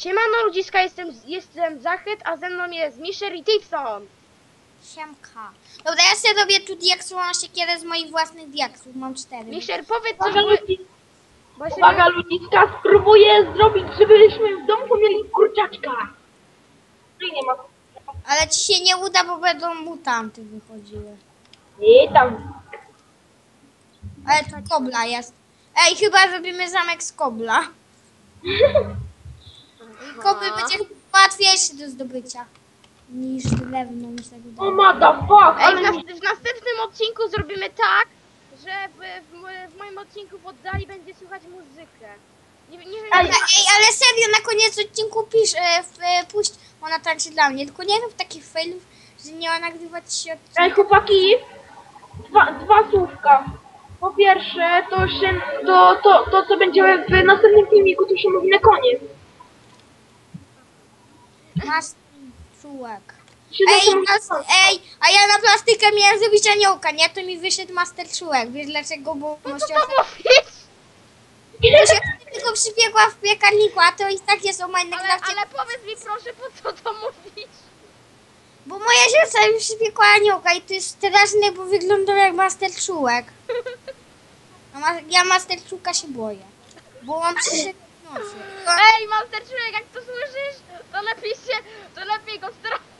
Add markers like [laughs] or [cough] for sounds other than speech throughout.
Siemano ludziska, jestem, jestem Zachyt, a ze mną jest Misher i Tipson. Siemka. Dobra, ja sobie robię tu diaksową siekierę z moich własnych diaksów. Mam cztery. Misher, powiedz coś, Uwaga, bo, ludzi, uwaga ludziska, spróbuję zrobić, żebyśmy w domu mieli kurczaczka. No i nie ma. Ale ci się nie uda, bo będą mutanty wychodziły. I tam. Ale to kobla jest. Ej, chyba robimy zamek z kobla. [laughs] Kobry będzie łatwiejszy do zdobycia niż drewno, mi się O wydaje. motherfuck, Ej, w, ale nas, mi... w następnym odcinku zrobimy tak, że w, w, w moim odcinku w oddali będzie słychać muzykę. Nie, nie wiem, Ej, ale serio, na koniec odcinku pisz, e, w, e, puść, ona tańczy dla mnie, tylko nie rób takich failów, że nie ma nagrywać się odcinka. Ej chłopaki, dwa, dwa słówka. Po pierwsze, to się, to, to, to co będzie w następnym filmiku, to się mówi na koniec. Masz czułek. Się Ej, koniec. ej, a ja na plastykę miałem zrobić aniołka, nie? To mi wyszedł master czułek. Wiesz dlaczego? Bo co moja to siostra tylko przybiegła w piekarniku, a to i tak jest o Ale, Minecrafcie. ale powiedz mi proszę, po co to mówić? Bo moja siostra już przybiegła aniołka i to jest straszne, bo wyglądał jak master czułek. A ma, ja master czułka się boję. Bo on przyszedł w nocy. Ej, Master Człowiek, jak to słyszysz, to lepiej się, to lepiej go stracić.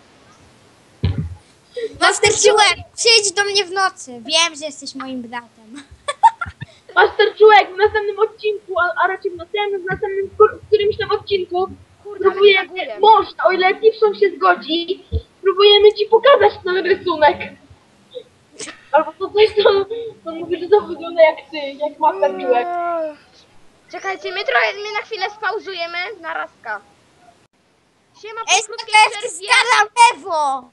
Master czułek, przyjdź do mnie w nocy. Wiem, że jesteś moim bratem. [laughs] Master Człowiek w następnym odcinku, a, a raczej w następnym, w następnym kur- którymś tam odcinku Kurde, ale próbujemy, reaguję. można, o ile Tipson się zgodzi, spróbujemy ci pokazać ten rysunek. Albo to coś, co to mówi, że to wygląda jak ty, jak Master. Eee. Czekajcie, my trochę, my na chwilę spauzujemy, narazka. Siema, po krótkiej SKF przerwie. Skaramewo!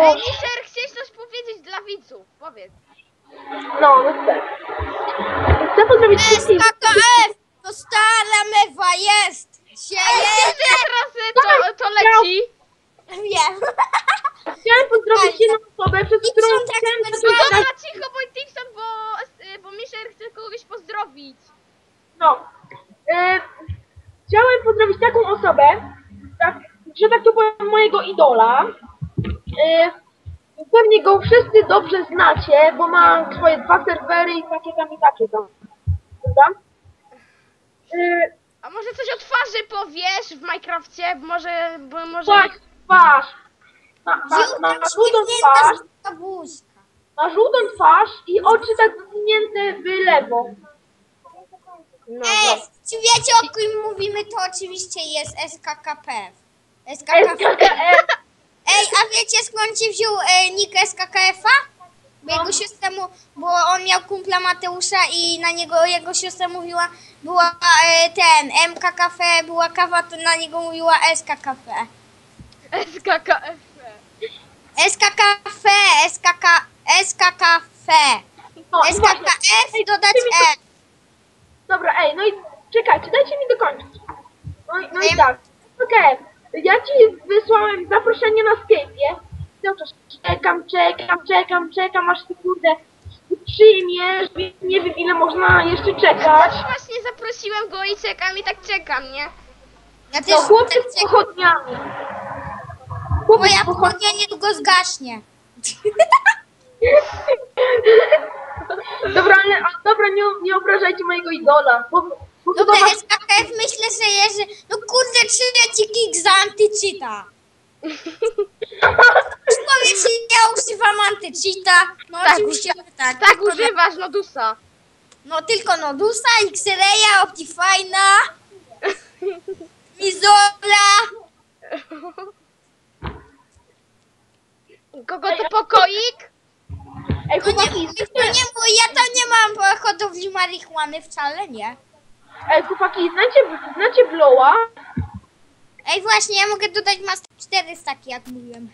Ej, Miszer, chcesz coś powiedzieć dla widzów? Powiedz. No, no chcę. Chcę pozdrowić wszystkich. SKF! To stara mewa jest! Się jest! Gdzie teraz y, to, to leci? Wiem. Chciałem pozdrowić jedną osobę, przez I którą są tak chciałem No zacząć dobra, cicho, bo bo, y, bo Miszer chce kogoś pozdrowić. No. E, chciałem pozdrowić taką osobę, tak, że tak to powiem, mojego idola. E, pewnie go wszyscy dobrze znacie, bo ma swoje dwa serwery i takie tam i takie tam. Prawda? E, A może coś o twarzy powiesz w Minecrafcie? Może, bo może... twarz, twarz. Na, na, na, na żółtą twarz, na żółtą twarz i oczy tak zwinięte w lewo. No, Ej, no. czy wiecie o kim mówimy? To oczywiście jest SKKP. SKKF. SKKF. Ej, a wiecie skąd się wziął e, nick SKKF-a? Bo jego siostra mu, bo on miał kumpla Mateusza i na niego jego siostra mówiła, była e, ten, MK Cafe, była kawa, to na niego mówiła SK Cafe. SKKF. SK Cafe, SKK, SK Cafe. No, i właśnie. SKKF dodać E. Dobra, ej, no i czekajcie, dajcie mi dokończyć. No, i- no i Wiem. tak, okej, ja ci wysłałem zaproszenie na Skype'ie. Cały czas czekam, czekam, czekam, czekam, aż ty kurde przyjmiesz, nie wiem ile można jeszcze czekać. Właśnie zaprosiłem go i czekam i tak czekam, nie? Ja też No chłopcy tak z czekam. pochodniami. Chłopcy Moja z pochodniami. pochodnia niedługo zgaśnie. [laughs] Dobra, ale, a, dobra, nie, nie obrażajcie mojego idola. Dobra, chyba was- SKKF myślę, że jest, że... No kurde, trzeci kick za antycheata. Powiedz, że ja używam antycheata. No Tak, oczywiście, że tak. Tak Tylko używasz Nodusa. No tylko Nodusa, Xereya, Optifina, Mizola. Kogo to pokoik? Ej, No nie, chłopaki, to nie, bo ja tam nie mam hodowli marihuany wcale, nie. Ej, chłopaki, znacie, znacie Blowa? Ej, właśnie, ja mogę dodać Master 4 staki, jak mówiłem.